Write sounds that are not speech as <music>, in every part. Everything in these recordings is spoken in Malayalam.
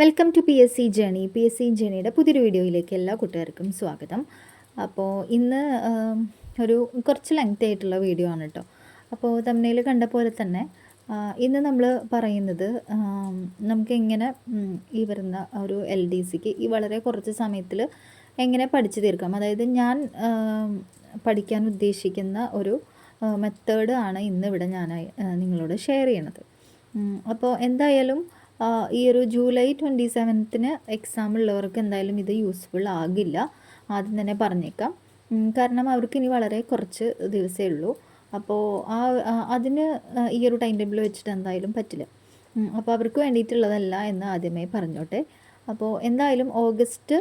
Welcome to P S C journey P S C ജേണിയുടെ പുതിയൊരു വീഡിയോയിലേക്ക് എല്ലാ കൂട്ടുകാർക്കും സ്വാഗതം. അപ്പോൾ ഇന്ന് ഒരു കുറച്ച് ലെങ്ത് ആയിട്ടുള്ള വീഡിയോ ആണ് കേട്ടോ അപ്പോൾ തമ്മിൽ കണ്ട പോലെ തന്നെ ഇന്ന് നമ്മൾ പറയുന്നത് നമുക്കെങ്ങനെ ഈ വരുന്ന ഒരു എൽ ഡി സിക്ക് ഈ വളരെ കുറച്ച് സമയത്തിൽ എങ്ങനെ പഠിച്ചു തീർക്കാം. അതായത് ഞാൻ പഠിക്കാൻ ഉദ്ദേശിക്കുന്ന ഒരു മെത്തേഡ് ആണ് ഇന്ന് ഇവിടെ ഞാൻ നിങ്ങളോട് ഷെയർ ചെയ്യണത്. അപ്പോൾ എന്തായാലും ഈ ഒരു ജൂലൈ ട്വന്റി സെവൻത്തിന് എക്സാം ഉള്ളവർക്ക് എന്തായാലും ഇത് യൂസ്ഫുൾ ആകില്ല. ആദ്യം തന്നെ പറഞ്ഞേക്കാം. കാരണം അവർക്ക് ഇനി വളരെ കുറച്ച് ദിവസമേ ഉള്ളൂ. അപ്പോൾ ആ അതിന് ഈ ഒരു ടൈം ടേബിൾ വെച്ചിട്ട് എന്തായാലും പറ്റില്ല. അപ്പോൾ അവർക്ക് വേണ്ടിയിട്ടുള്ളതല്ല എന്ന് ആദ്യമേ പറഞ്ഞോട്ടെ. അപ്പോൾ എന്തായാലും ഓഗസ്റ്റ്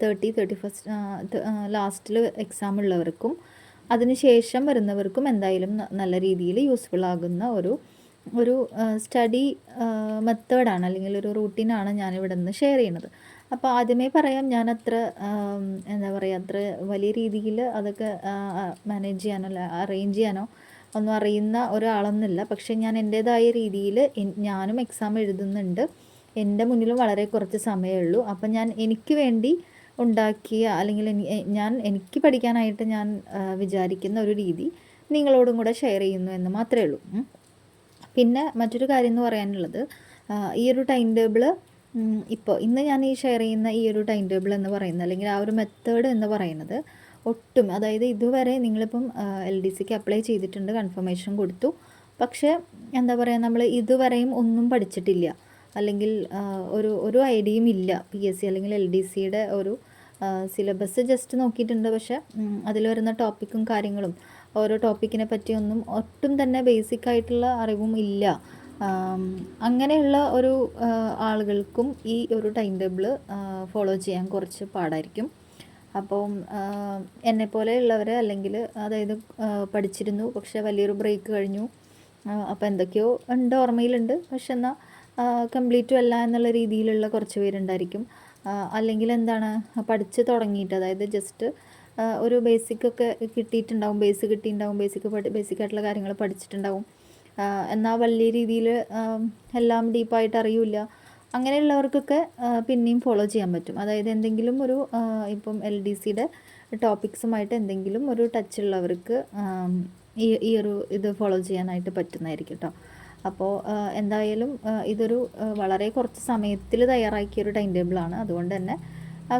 തേർട്ടി തേർട്ടി ഫസ്റ്റ് ലാസ്റ്റിൽ എക്സാം ഉള്ളവർക്കും അതിന് ശേഷം വരുന്നവർക്കും എന്തായാലും നല്ല രീതിയിൽ യൂസ്ഫുൾ ആകുന്ന ഒരു ഒരു സ്റ്റഡി മെത്തേഡാണ് അല്ലെങ്കിൽ ഒരു റൂട്ടീനാണ് ഞാനിവിടെ നിന്ന് ഷെയർ ചെയ്യുന്നത്. അപ്പോൾ ആദ്യമേ പറയാം ഞാൻ അത്ര എന്താ പറയുക അത്ര വലിയ രീതിയിൽ അതൊക്കെ മാനേജ് ചെയ്യാനോ അറേഞ്ച് ചെയ്യാനോ ഒന്നും അറിയുന്ന ഒരാളൊന്നുമില്ല. പക്ഷേ ഞാൻ എന്റേതായ രീതിയിൽ ഞാനും എക്സാം എഴുതുന്നുണ്ട്. എന്റെ മുന്നിലും വളരെ കുറച്ച് സമയമേ ഉള്ളൂ. അപ്പം ഞാൻ എനിക്ക് വേണ്ടി ഉണ്ടാക്കിയ അല്ലെങ്കിൽ ഞാൻ എനിക്ക് പഠിക്കാനായിട്ട് ഞാൻ വിചാരിക്കുന്ന ഒരു രീതി നിങ്ങളോടും കൂടെ ഷെയർ ചെയ്യുന്നു എന്ന് മാത്രമേ ഉള്ളൂ. പിന്നെ മറ്റൊരു കാര്യം എന്ന് പറയാനുള്ളത് ഈ ഒരു ടൈം ടേബിൾ ഇപ്പോൾ ഇന്ന് ഞാൻ ഈ ഷെയർ ചെയ്യുന്ന ഈ ഒരു ടൈം ടേബിൾ എന്ന് പറയുന്നത് അല്ലെങ്കിൽ ആ ഒരു മെത്തേഡ് എന്ന് പറയുന്നത് ഒട്ടും അതായത് ഇതുവരെ നിങ്ങളിപ്പം എൽ ഡി സിക്ക് അപ്ലൈ ചെയ്തിട്ടുണ്ട് കൺഫർമേഷൻ കൊടുത്തു. പക്ഷേ എന്താ പറയുക നമ്മൾ ഇതുവരെയും ഒന്നും പഠിച്ചിട്ടില്ല. അല്ലെങ്കിൽ ഒരു ഒരു ഐഡിയയും ഇല്ല. പി എസ് സി അല്ലെങ്കിൽ എൽ ഡി സിയുടെ ഒരു സിലബസ് ജസ്റ്റ് നോക്കിയിട്ടുണ്ട്. പക്ഷേ അതിൽ വരുന്ന ടോപ്പിക്കും കാര്യങ്ങളും ഓരോ ടോപ്പിക്കിനെ പറ്റിയൊന്നും ഒട്ടും തന്നെ ബേസിക് ആയിട്ടുള്ള അറിവും ഇല്ല. അങ്ങനെയുള്ള ഒരു ആളുകൾക്കും ഈ ഒരു ടൈം ടേബിൾ ഫോളോ ചെയ്യാൻ കുറച്ച് പാടായിരിക്കും. അപ്പം എന്നെ പോലെയുള്ളവർ അല്ലെങ്കിൽ അതായത് പഠിച്ചിരുന്നു പക്ഷെ വലിയൊരു ബ്രേക്ക് കഴിഞ്ഞു. അപ്പോൾ എന്തൊക്കെയോ ഉണ്ട് ഓർമ്മയിലുണ്ട്. പക്ഷെ എന്നാൽ കംപ്ലീറ്റും അല്ല എന്നുള്ള രീതിയിലുള്ള കുറച്ച് പേരുണ്ടായിരിക്കും. അല്ലെങ്കിൽ എന്താണ് പഠിച്ച് തുടങ്ങിയിട്ട് അതായത് ജസ്റ്റ് ഒരു ബേസിക് ഒക്കെ കിട്ടിയിട്ടുണ്ടാവും. ബേസ് കിട്ടിയിട്ടുണ്ടാവും. ബേസിക് ബേസിക് ആയിട്ടുള്ള കാര്യങ്ങൾ പഠിച്ചിട്ടുണ്ടാവും. എന്നാൽ വലിയ രീതിയിൽ എല്ലാം ഡീപ്പായിട്ട് അറിയില്ല. അങ്ങനെയുള്ളവർക്കൊക്കെ പിന്നെയും ഫോളോ ചെയ്യാൻ പറ്റും. അതായത് എന്തെങ്കിലും ഒരു ഇപ്പം എൽ ഡി സിയുടെ ടോപ്പിക്സുമായിട്ട് എന്തെങ്കിലും ഒരു ടച്ച് ഉള്ളവർക്ക് ഈ ഈ ഒരു ഇത് ഫോളോ ചെയ്യാനായിട്ട് പറ്റുന്നതായിരിക്കും കേട്ടോ അപ്പോൾ എന്തായാലും ഇതൊരു വളരെ കുറച്ച് സമയത്തിൽ തയ്യാറാക്കിയ ഒരു ടൈം ടേബിളാണ് അതുകൊണ്ട് തന്നെ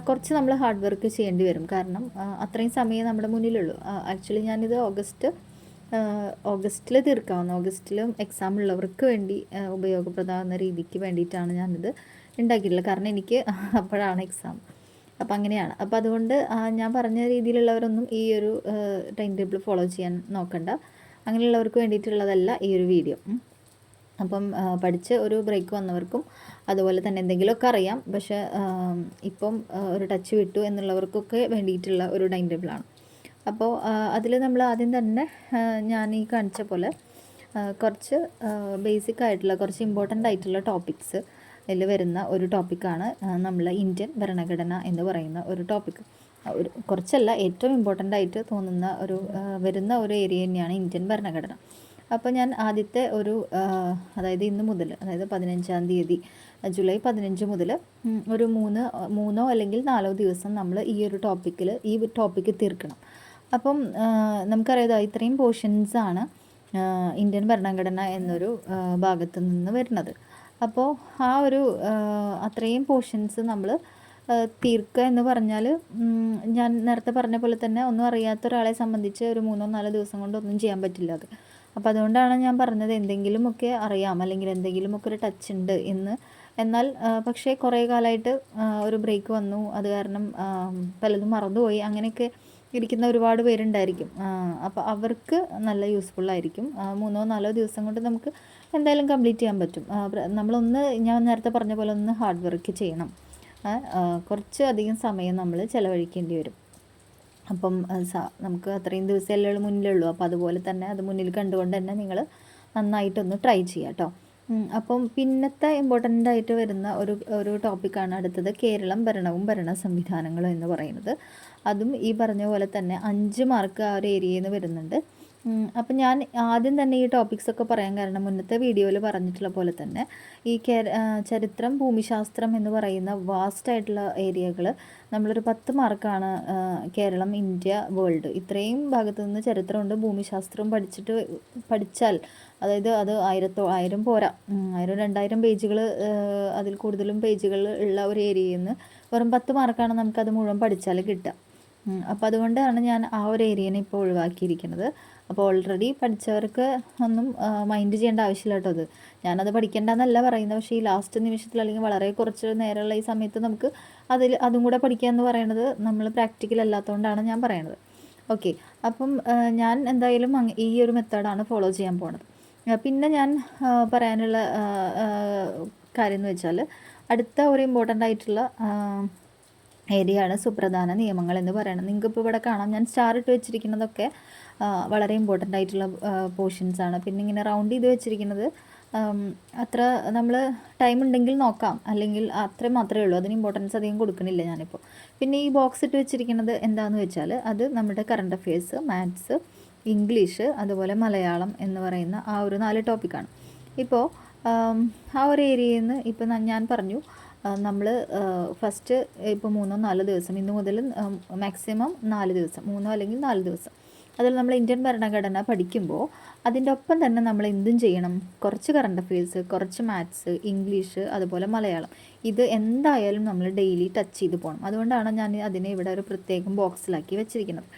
കുറച്ച് നമ്മൾ ഹാർഡ് വർക്ക് ചെയ്യേണ്ടി വരും. കാരണം അത്രയും സമയം നമ്മുടെ മുന്നിലുള്ളൂ. ആക്ച്വലി ഞാനിത് ഓഗസ്റ്റ് ഓഗസ്റ്റിൽ തീർക്കാവുന്ന. ഓഗസ്റ്റിലും എക്സാം ഉള്ളവർക്ക് വേണ്ടി ഉപയോഗപ്രദമാകുന്ന രീതിക്ക് വേണ്ടിയിട്ടാണ് ഞാനിത് ഉണ്ടാക്കിയിട്ടുള്ളത് കാരണം എനിക്ക് <laughs> അപ്പോഴാണ് എക്സാം അപ്പോൾ അങ്ങനെയാണ്. അപ്പോൾ അതുകൊണ്ട് ഞാൻ പറഞ്ഞ രീതിയിലുള്ളവരൊന്നും ഈ ഒരു ടൈം ടേബിൾ ഫോളോ ചെയ്യാൻ നോക്കണ്ട. അങ്ങനെയുള്ളവർക്ക് വേണ്ടിയിട്ടുള്ളതല്ല ഈ ഒരു വീഡിയോ. അപ്പം പഠിച്ച് ഒരു ബ്രേക്ക് വന്നവർക്കും അതുപോലെ തന്നെ എന്തെങ്കിലുമൊക്കെ അറിയാം. പക്ഷേ ഇപ്പം ഒരു ടച്ച് വിട്ടു എന്നുള്ളവർക്കൊക്കെ വേണ്ടിയിട്ടുള്ള ഒരു ടൈം ടേബിളാണ് അപ്പോൾ അതിൽ നമ്മൾ ആദ്യം തന്നെ ഞാൻ ഈ കാണിച്ച പോലെ കുറച്ച് ബേസിക് ആയിട്ടുള്ള കുറച്ച് ഇമ്പോർട്ടന്റ് ആയിട്ടുള്ള ടോപ്പിക്സ് അതിൽ വരുന്ന ഒരു ടോപ്പിക്കാണ് നമ്മൾ ഇന്ത്യൻ ഭരണഘടന എന്ന് പറയുന്ന ഒരു ടോപ്പിക് ഒരു കുറച്ചല്ല ഏറ്റവും ഇമ്പോർട്ടന്റ് ആയിട്ട് തോന്നുന്ന ഒരു വരുന്ന ഒരു ഏരിയ തന്നെയാണ് ഇന്ത്യൻ ഭരണഘടന. അപ്പോൾ ഞാൻ ആദ്യത്തെ ഒരു അതായത് ഇന്ന് മുതൽ അതായത് പതിനഞ്ചാം തീയതി ജൂലൈ പതിനഞ്ച് മുതൽ ഒരു മൂന്ന് മൂന്നോ അല്ലെങ്കിൽ നാലോ ദിവസം നമ്മൾ ഈ ഒരു ടോപ്പിക്കിൽ ഈ ടോപ്പിക്ക് തീർക്കണം. അപ്പം നമുക്കറിയാം ഇത്രയും പോർഷൻസ് ആണ് ഇന്ത്യൻ ഭരണഘടന എന്നൊരു ഭാഗത്തു നിന്ന് വരുന്നത്. അപ്പോൾ ആ ഒരു അത്രയും പോർഷൻസ് നമ്മൾ തീർക്കുക എന്ന് പറഞ്ഞാൽ ഞാൻ നേരത്തെ പറഞ്ഞ പോലെ തന്നെ ഒന്നും അറിയാത്ത ഒരാളെ സംബന്ധിച്ച് ഒരു മൂന്നോ നാലോ ദിവസം കൊണ്ടൊന്നും ചെയ്യാൻ പറ്റില്ല അത്. അപ്പോൾ അതുകൊണ്ടാണ് ഞാൻ പറഞ്ഞത് എന്തെങ്കിലുമൊക്കെ അറിയാം അല്ലെങ്കിൽ എന്തെങ്കിലുമൊക്കെ ഒരു ടച്ച് ഉണ്ട് എന്ന്. എന്നാൽ പക്ഷേ കുറേ കാലമായിട്ട് ഒരു ബ്രേക്ക് വന്നു. അത് കാരണം പലതും മറന്നുപോയി. അങ്ങനെയൊക്കെ ഇരിക്കുന്ന ഒരുപാട് പേരുണ്ടായിരിക്കും. അപ്പോൾ അവർക്ക് നല്ല ആ, മൂന്നോ നാലോ ദിവസം കൊണ്ട് നമുക്ക് എന്തായാലും കംപ്ലീറ്റ് ചെയ്യാൻ പറ്റും. നമ്മളൊന്ന് ഞാൻ നേരത്തെ പറഞ്ഞ പോലെ ഒന്ന് ഹാർഡ് വർക്ക് ചെയ്യണം. കുറച്ച് അധികം സമയം നമ്മൾ ചിലവഴിക്കേണ്ടി വരും. അപ്പം നമുക്ക് അത്രയും ദിവസമല്ലേ മുന്നിലുള്ളൂ. അപ്പോൾ അതുപോലെ തന്നെ അത് മുന്നിൽ കണ്ടുകൊണ്ട് തന്നെ നിങ്ങൾ നന്നായിട്ടൊന്ന് ട്രൈ ചെയ്യുക കേട്ടോ. അപ്പം പിന്നത്തെ ഇമ്പോർട്ടന്റ് ആയിട്ട് വരുന്ന ഒരു ഒരു ടോപ്പിക്കാണ് അടുത്തത് കേരളം ഭരണവും ഭരണ സംവിധാനങ്ങളും എന്ന് പറയുന്നത്. അതും ഈ പറഞ്ഞ പോലെ തന്നെ അഞ്ച് മാർക്ക് ആ ഒരു ഏരിയയിൽ നിന്ന് വരുന്നുണ്ട്. അപ്പം ഞാൻ ആദ്യം തന്നെ ഈ ടോപ്പിക്സ് ഒക്കെ പറയാൻ കാരണം മുന്നത്തെ വീഡിയോയിൽ പറഞ്ഞിട്ടുള്ള പോലെ തന്നെ ഈ ചരിത്രം ഭൂമിശാസ്ത്രം എന്ന് പറയുന്ന വാസ്റ്റ് ആയിട്ടുള്ള ഏരിയകൾ നമ്മളൊരു പത്ത് മാർക്കാണ് കേരളം ഇന്ത്യ വേൾഡ് ഇത്രയും ഭാഗത്തു നിന്ന് ചരിത്രമുണ്ട്. ഭൂമിശാസ്ത്രം പഠിച്ചിട്ട് പഠിച്ചാൽ അതായത് അത് ആയിരത്തോ ആയിരം പോരാ. ആയിരം രണ്ടായിരം പേജുകൾ അതിൽ കൂടുതലും പേജുകൾ ഉള്ള ഒരു ഏരിയയിൽ നിന്ന് വെറും പത്ത് മാർക്കാണ് നമുക്കത് മുഴുവൻ പഠിച്ചാൽ കിട്ടുക. അപ്പോൾ അതുകൊണ്ടാണ് ഞാൻ ആ ഒരു ഏരിയനെ ഇപ്പോൾ ഒഴിവാക്കിയിരിക്കുന്നത്. അപ്പോൾ ഓൾറെഡി പഠിച്ചവർക്ക് ഒന്നും മൈൻഡ് ചെയ്യേണ്ട ആവശ്യമില്ല കേട്ടോ അത്. ഞാനത് പഠിക്കേണ്ടെന്നല്ല പറയുന്നത്. പക്ഷേ ഈ ലാസ്റ്റ് നിമിഷത്തിൽ അല്ലെങ്കിൽ വളരെ കുറച്ച് നേരമുള്ള ഈ സമയത്ത് നമുക്ക് അതിൽ അതും കൂടെ പഠിക്കുക എന്ന് പറയുന്നത് നമ്മൾ പ്രാക്ടിക്കൽ അല്ലാത്തതുകൊണ്ടാണ് ഞാൻ പറയുന്നത് ഓക്കെ അപ്പം ഞാൻ എന്തായാലും ഈ ഒരു മെത്തേഡാണ് ഫോളോ ചെയ്യാൻ പോണത്. പിന്നെ ഞാൻ പറയാനുള്ള കാര്യം എന്ന് വെച്ചാൽ അടുത്ത ഒരു ഇമ്പോർട്ടന്റ് ആയിട്ടുള്ള ഏരിയ ആണ് സുപ്രധാന നിയമങ്ങൾ എന്ന് പറയുന്നത് നിങ്ങൾക്ക് ഇപ്പോൾ ഇവിടെ കാണാം ഞാൻ സ്റ്റാർ ഇട്ട് വെച്ചിരിക്കുന്നതൊക്കെ വളരെ ഇമ്പോർട്ടന്റ് ആയിട്ടുള്ള പോർഷൻസ് ആണ്. പിന്നെ ഇങ്ങനെ റൗണ്ട് ചെയ്ത് വെച്ചിരിക്കുന്നത് അത്ര നമ്മൾ ടൈം ഉണ്ടെങ്കിൽ നോക്കാം. അല്ലെങ്കിൽ അത്ര മാത്രമേ ഉള്ളൂ. അതിന് ഇമ്പോർട്ടൻസ് അധികം കൊടുക്കണില്ല ഞാനിപ്പോൾ പിന്നെ ഈ ബോക്സ് ഇട്ട് വെച്ചിരിക്കുന്നത് എന്താണെന്ന് വെച്ചാൽ അത് നമ്മുടെ കറണ്ട് അഫയേഴ്സ് മാത്സ് ഇംഗ്ലീഷ് അതുപോലെ മലയാളം എന്ന് പറയുന്ന ആ ഒരു നാല് ടോപ്പിക്കാണ് ഇപ്പോൾ ആ ഒരു ഏരിയയിൽ നിന്ന് ഇപ്പോൾ ഞാൻ പറഞ്ഞു നമ്മൾ ഫസ്റ്റ് ഇപ്പോൾ മൂന്നോ നാലോ ദിവസം ഇന്ന് മുതൽ മാക്സിമം നാല് ദിവസം മൂന്നോ അല്ലെങ്കിൽ നാല് ദിവസം. അതിൽ നമ്മൾ ഇന്ത്യൻ ഭരണഘടന പഠിക്കുമ്പോൾ അതിന്റെ ഒപ്പം തന്നെ നമ്മൾ എന്തും ചെയ്യണം. കുറച്ച് കറണ്ട് അഫെയർസ് കുറച്ച് മാത്സ് ഇംഗ്ലീഷ് അതുപോലെ മലയാളം. ഇത് എന്തായാലും നമ്മൾ ഡെയിലി ടച്ച് ചെയ്ത് പോകണം അതുകൊണ്ടാണ് ഞാൻ അതിനെ ഇവിടെ ഒരു പ്രത്യേകം ബോക്സിലാക്കി വെച്ചിരിക്കുന്നത്.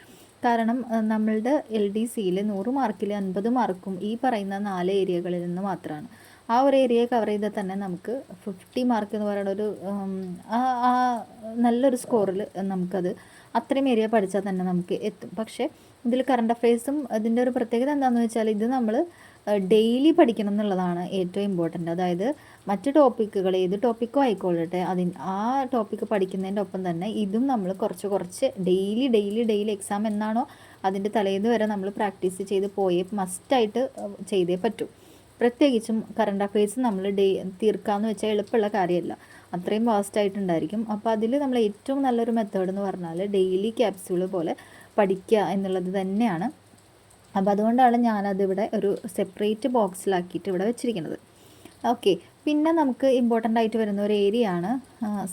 കാരണം നമ്മളുടെ എൽ ഡി സിയിൽ നൂറ് മാർക്കിൽ അൻപത് മാർക്കും ഈ പറയുന്ന നാല് ഏരിയകളിൽ നിന്ന് മാത്രമാണ് ആ ഒരു ഏരിയ കവർ ചെയ്താൽ തന്നെ നമുക്ക് ഫിഫ്റ്റി മാർക്ക് എന്ന് പറയുന്ന ഒരു ആ നല്ലൊരു സ്കോറിൽ നമുക്കത് അത്രയും ഏരിയ പഠിച്ചാൽ തന്നെ നമുക്ക് എത്തും. പക്ഷേ ഇതിൽ കറണ്ട് അഫയേഴ്സും അതിന്റെ ഒരു പ്രത്യേകത എന്താണെന്ന് വെച്ചാൽ ഇത് നമ്മൾ ഡെയിലി പഠിക്കണം എന്നുള്ളതാണ് ഏറ്റവും ഇമ്പോർട്ടന്റ് അതായത് മറ്റ് ടോപ്പിക്കുകൾ ഏത് ടോപ്പിക്കും ആയിക്കോളട്ടെ അതിന് ആ ടോപ്പിക്ക് പഠിക്കുന്നതിന്റെ ഒപ്പം തന്നെ ഇതും നമ്മൾ കുറച്ച് കുറച്ച് ഡെയിലി ഡെയിലി ഡെയിലി എക്സാം എന്നാണോ അതിന്റെ തലേന്ന് വരെ നമ്മൾ പ്രാക്ടീസ് ചെയ്ത് പോയേ മസ്റ്റായിട്ട് ചെയ്തേ പറ്റൂ. പ്രത്യേകിച്ചും കറണ്ട് അഫയേഴ്സ് നമ്മൾ ഡേ തീർക്കാമെന്ന് വെച്ചാൽ എളുപ്പമുള്ള കാര്യമല്ല. അത്രയും വാസ്റ്റ് ആയിട്ടുണ്ടായിരിക്കും. അപ്പോൾ അതിൽ നമ്മൾ ഏറ്റവും നല്ലൊരു മെത്തേഡ് എന്ന് പറഞ്ഞാൽ ഡെയിലി ക്യാപ്സ്യൂൾ പോലെ പഠിക്കുക എന്നുള്ളത് തന്നെയാണ്. അപ്പോൾ അതുകൊണ്ടാണ് ഞാനതിവിടെ ഒരു സെപ്പറേറ്റ് ബോക്സിലാക്കിയിട്ട് ഇവിടെ വെച്ചിരിക്കുന്നത്. ഓക്കെ പിന്നെ നമുക്ക് ഇമ്പോർട്ടന്റ് ആയിട്ട് വരുന്ന ഒരു ഏരിയ ആണ്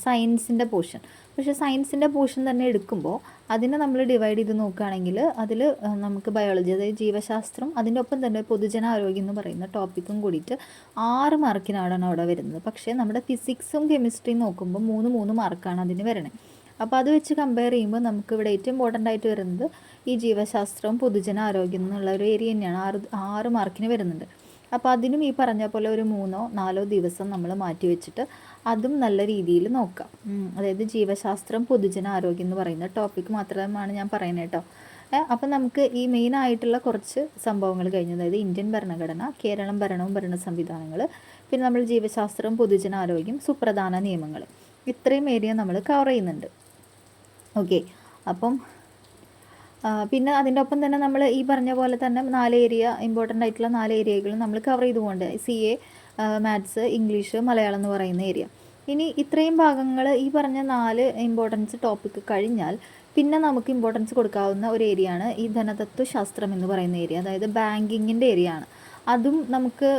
സയൻസിന്റെ പോർഷൻ പക്ഷേ സയൻസിന്റെ പോർഷൻ തന്നെ എടുക്കുമ്പോൾ അതിനെ നമ്മൾ ഡിവൈഡ് ചെയ്ത് നോക്കുകയാണെങ്കിൽ അതിൽ നമുക്ക് ബയോളജി അതായത് ജീവശാസ്ത്രം അതിന്റെ ഒപ്പം തന്നെ പൊതുജനാരോഗ്യം എന്ന് പറയുന്ന ടോപ്പിക്കും കൂടിയിട്ട് ആറ് മാർക്കിനാണ് അവിടെ വരുന്നത്. പക്ഷേ നമ്മുടെ ഫിസിക്സും കെമിസ്ട്രിയും നോക്കുമ്പോൾ മൂന്ന് മൂന്ന് മാർക്കാണ് അതിന് വരണത് അപ്പോൾ അത് വെച്ച് കമ്പയർ ചെയ്യുമ്പോൾ നമുക്ക് ഇവിടെ ഏറ്റവും ഇമ്പോർട്ടന്റ് ആയിട്ട് വരുന്നത് ഈ ജീവശാസ്ത്രവും പൊതുജനാരോഗ്യം എന്നുള്ള ഒരു ഏരിയ തന്നെയാണ്. ആറ് ആറ് മാർക്കിന് വരുന്നുണ്ട്. അപ്പോൾ അതിനും ഈ പറഞ്ഞ പോലെ ഒരു മൂന്നോ നാലോ ദിവസം നമ്മൾ മാറ്റി വെച്ചിട്ട് അതും നല്ല രീതിയിൽ നോക്കാം. അതായത് ജീവശാസ്ത്രം പൊതുജന ആരോഗ്യം എന്ന് പറയുന്ന ടോപ്പിക്ക് മാത്രമാണ് ഞാൻ പറയുന്നത് കേട്ടോ. അപ്പം നമുക്ക് ഈ മെയിൻ ആയിട്ടുള്ള കുറച്ച് സംഭവങ്ങൾ കഴിഞ്ഞു. അതായത് ഇന്ത്യൻ ഭരണഘടന കേരളം ഭരണവും ഭരണ സംവിധാനങ്ങൾ പിന്നെ നമ്മൾ ജീവശാസ്ത്രം പൊതുജന ആരോഗ്യം സുപ്രധാന നിയമങ്ങൾ. ഇത്രയും ഏരിയ നമ്മൾ കവർ ചെയ്യുന്നുണ്ട്. ഓക്കെ അപ്പം പിന്നെ അതിന്റെ ഒപ്പം തന്നെ നമ്മൾ ഈ പറഞ്ഞ പോലെ തന്നെ നാല് ഏരിയ ഇമ്പോർട്ടന്റ് ആയിട്ടുള്ള നാല് ഏരിയകളും നമ്മൾ കവർ ചെയ്തുകൊണ്ട് C A maths English Malayalam എന്ന് പറയുന്ന ഏരിയ. ഇനി ഇത്രയും ഭാഗങ്ങൾ ഈ പറഞ്ഞ നാല് ഇമ്പോർട്ടൻസ് ടോപ്പിക്ക് കഴിഞ്ഞാൽ പിന്നെ നമുക്ക് ഇമ്പോർട്ടൻസ് കൊടുക്കാവുന്ന ഒരു ഏരിയ ആണ് ഈ ധനതത്വശാസ്ത്രം എന്ന് പറയുന്ന ഏരിയ അതായത് ബാങ്കിങ്ങിന്റെ ഏരിയ ആണ്. അതും നമുക്ക്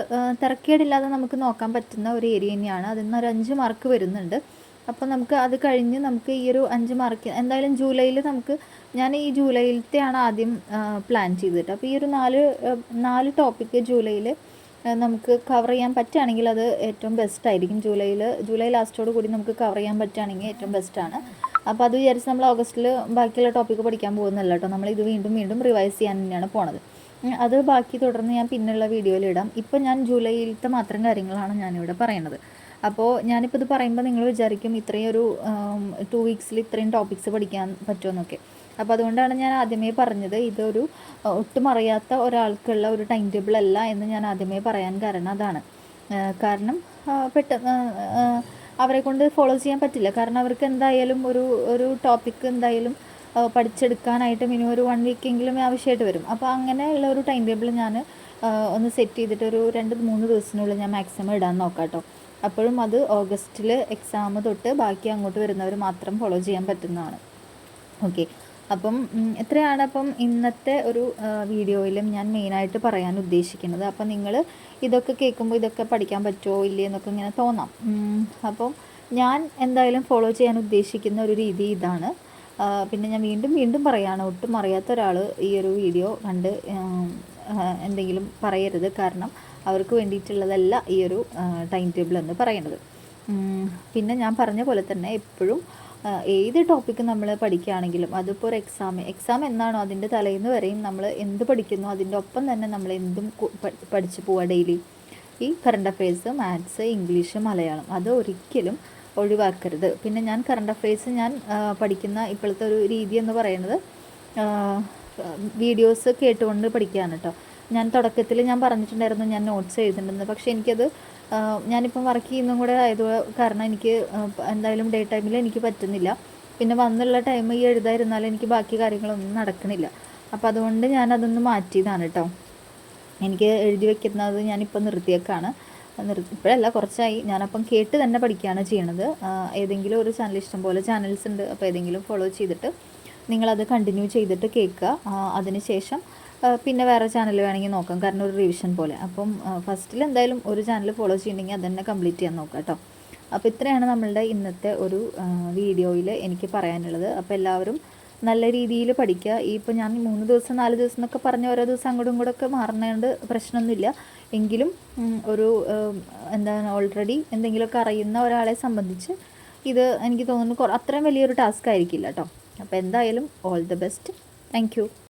തിരക്കേടില്ലാതെ നമുക്ക് നോക്കാൻ പറ്റുന്ന ഒരു ഏരിയ തന്നെയാണ്. അതിൽ നിന്ന് ഒരു അഞ്ച് മാർക്ക് വരുന്നുണ്ട്. അപ്പോൾ നമുക്ക് അത് കഴിഞ്ഞ് നമുക്ക് ഈ ഒരു അഞ്ച് മാർക്ക് എന്തായാലും ജൂലൈയിൽ നമുക്ക് ഞാൻ ഈ ജൂലൈയിലത്തെയാണ് ആദ്യം പ്ലാൻ ചെയ്തിട്ട് അപ്പോൾ ഈ ഒരു നാല് നാല് ടോപ്പിക്ക് ജൂലൈയിൽ നമുക്ക് കവർ ചെയ്യാൻ പറ്റുകയാണെങ്കിൽ അത് ഏറ്റവും ബെസ്റ്റ് ആയിരിക്കും. ജൂലൈയിൽ ജൂലൈ ലാസ്റ്റോട് കൂടി നമുക്ക് കവർ ചെയ്യാൻ പറ്റുകയാണെങ്കിൽ ഏറ്റവും ബെസ്റ്റാണ് അപ്പോൾ അത് വിചാരിച്ച് നമ്മൾ ഓഗസ്റ്റിൽ ബാക്കിയുള്ള ടോപ്പിക്ക് പഠിക്കാൻ പോകുന്നില്ല കേട്ടോ. നമ്മൾ ഇത് വീണ്ടും വീണ്ടും റിവൈസ് ചെയ്യാൻ തന്നെയാണ് പോണത്. അത് ബാക്കി തുടർന്ന് ഞാൻ പിന്നെയുള്ള വീഡിയോയിൽ ഇടാം. ഇപ്പോൾ ഞാൻ ജൂലൈയിലത്തെ മാത്രം കാര്യങ്ങളാണ് ഞാനിവിടെ പറയുന്നത് അപ്പോൾ ഞാനിപ്പോൾ ഇത് പറയുമ്പോൾ നിങ്ങൾ വിചാരിക്കും ഇത്രയും ഒരു ടു വീക്സിൽ ഇത്രയും ടോപ്പിക്സ് പഠിക്കാൻ പറ്റുമെന്നൊക്കെ. അപ്പോൾ അതുകൊണ്ടാണ് ഞാൻ ആദ്യമേ പറഞ്ഞത് ഇതൊരു ഒട്ടും അറിയാത്ത ഒരാൾക്കുള്ള ഒരു ടൈം ടേബിൾ അല്ല എന്ന് ഞാൻ ആദ്യമേ പറയാൻ കാരണം അതാണ്. കാരണം പെട്ടെന്ന് അവരെ കൊണ്ട് ഫോളോ ചെയ്യാൻ പറ്റില്ല. കാരണം അവർക്ക് എന്തായാലും ഒരു ഒരു ടോപ്പിക്ക് എന്തായാലും പഠിച്ചെടുക്കാനായിട്ട് മിനിമം ഒരു വൺ വീക്കെങ്കിലും ആവശ്യമായിട്ട് വരും. അപ്പോൾ അങ്ങനെയുള്ള ഒരു ടൈം ടേബിൾ ഞാൻ ഒന്ന് സെറ്റ് ചെയ്തിട്ട് ഒരു രണ്ട് മൂന്ന് ദിവസത്തിനുള്ളിൽ ഞാൻ മാക്സിമം ഇടാൻ നോക്കാം കേട്ടോ. അപ്പോഴും അത് ഓഗസ്റ്റിൽ എക്സാം തൊട്ട് ബാക്കി അങ്ങോട്ട് വരുന്നവർ മാത്രം ഫോളോ ചെയ്യാൻ പറ്റുന്നതാണ്. ഓക്കെ അപ്പം ഇത്രയാണ് അപ്പം ഇന്നത്തെ ഒരു വീഡിയോയിലും ഞാൻ മെയിനായിട്ട് പറയാൻ ഉദ്ദേശിക്കുന്നത്. അപ്പം നിങ്ങൾ ഇതൊക്കെ കേൾക്കുമ്പോൾ ഇതൊക്കെ പഠിക്കാൻ പറ്റുമോ ഇല്ലേ എന്നൊക്കെ ഇങ്ങനെ തോന്നാം. അപ്പം ഞാൻ എന്തായാലും ഫോളോ ചെയ്യാൻ ഉദ്ദേശിക്കുന്ന ഒരു രീതി ഇതാണ്. പിന്നെ ഞാൻ വീണ്ടും വീണ്ടും പറയാണ് ഒട്ടും അറിയാത്ത ഒരാൾ ഈ ഒരു വീഡിയോ കണ്ട് എന്തെങ്കിലും പറയരുത്. കാരണം അവർക്ക് വേണ്ടിയിട്ടുള്ളതല്ല ഈ ഒരു ടൈം ടേബിൾ എന്ന് പറയുന്നത്. പിന്നെ ഞാൻ പറഞ്ഞ പോലെ തന്നെ എപ്പോഴും ഏത് ടോപ്പിക്ക് നമ്മൾ പഠിക്കുകയാണെങ്കിലും അതിപ്പോൾ ഒരു എക്സാം എക്സാം എന്നാണോ അതിന്റെ തലേന്ന് വരെയും നമ്മൾ എന്ത് പഠിക്കുന്നു അതിന്റെ ഒപ്പം തന്നെ നമ്മൾ എന്തും പഠിച്ചു പോവുക ഡെയിലി ഈ current affairs maths English Malayalam അത് ഒരിക്കലും ഒഴിവാക്കരുത്. പിന്നെ ഞാൻ കറണ്ട് അഫയേഴ്സ് ഞാൻ പഠിക്കുന്ന ഇപ്പോഴത്തെ ഒരു രീതി എന്ന് പറയുന്നത് വീഡിയോസ് കേട്ടുകൊണ്ട് പഠിക്കുകയാണ് കേട്ടോ ഞാൻ തുടക്കത്തിൽ ഞാൻ പറഞ്ഞിട്ടുണ്ടായിരുന്നു ഞാൻ നോട്ട്സ് എഴുതുന്നുണ്ടെന്ന് പക്ഷേ എനിക്കത് ഞാനിപ്പം വർക്ക് ചെയ്യുന്നതും കൂടെ ആയത് കാരണം എനിക്ക് എന്തായാലും ഡേ ടൈമിൽ എനിക്ക് പറ്റുന്നില്ല. പിന്നെ വന്നുള്ള ടൈം ഈ എഴുതാതിരുന്നാൽ എനിക്ക് ബാക്കി കാര്യങ്ങളൊന്നും നടക്കണില്ല. അപ്പോൾ അതുകൊണ്ട് ഞാൻ അതൊന്ന് മാറ്റിയതാണ് കേട്ടോ എനിക്ക് എഴുതി വെക്കുന്നത് ഞാനിപ്പോൾ നിർത്തിയേക്കാണ്. നിർത്തി ഇപ്പോഴല്ല കുറച്ചായി. ഞാനപ്പം കേട്ട് തന്നെ പഠിക്കുകയാണ് ചെയ്യണത്. ഏതെങ്കിലും ഒരു ചാനൽ ഇഷ്ടം പോലെ ചാനൽസ് ഉണ്ട്. അപ്പോൾ ഏതെങ്കിലും ഫോളോ ചെയ്തിട്ട് നിങ്ങളത് കണ്ടിന്യൂ ചെയ്തിട്ട് കേൾക്കുക. അതിന് ശേഷം ആ, പിന്നെ വേറെ ചാനൽ വേണമെങ്കിൽ നോക്കാം. കാരണം ഒരു റിവിഷൻ പോലെ. അപ്പം ഫസ്റ്റിൽ എന്തായാലും ഒരു ചാനൽ ഫോളോ ചെയ്യണമെങ്കിൽ അത് തന്നെ കംപ്ലീറ്റ് ചെയ്യാൻ നോക്കാം കേട്ടോ. അപ്പോൾ ഇത്രയാണ് നമ്മളുടെ ഇന്നത്തെ ഒരു വീഡിയോയിൽ എനിക്ക് പറയാനുള്ളത്. അപ്പോൾ എല്ലാവരും നല്ല രീതിയിൽ പഠിക്കുക ഈ ഇപ്പോൾ ഞാൻ മൂന്ന് ദിവസം നാല് ദിവസം എന്നൊക്കെ പറഞ്ഞ് ഓരോ ദിവസം അങ്ങോട്ടും ഒക്കെ മാറുന്നതുകൊണ്ട് പ്രശ്നമൊന്നുമില്ല. എങ്കിലും ഒരു എന്താണ് ഓൾറെഡി എന്തെങ്കിലുമൊക്കെ അറിയുന്ന ഒരാളെ സംബന്ധിച്ച് ഇത് എനിക്ക് തോന്നുന്നു അത്രയും വലിയൊരു ടാസ്ക് ആയിരിക്കില്ല കേട്ടോ. അപ്പോൾ എന്തായാലും ഓൾ ദ ബെസ്റ്റ് താങ്ക്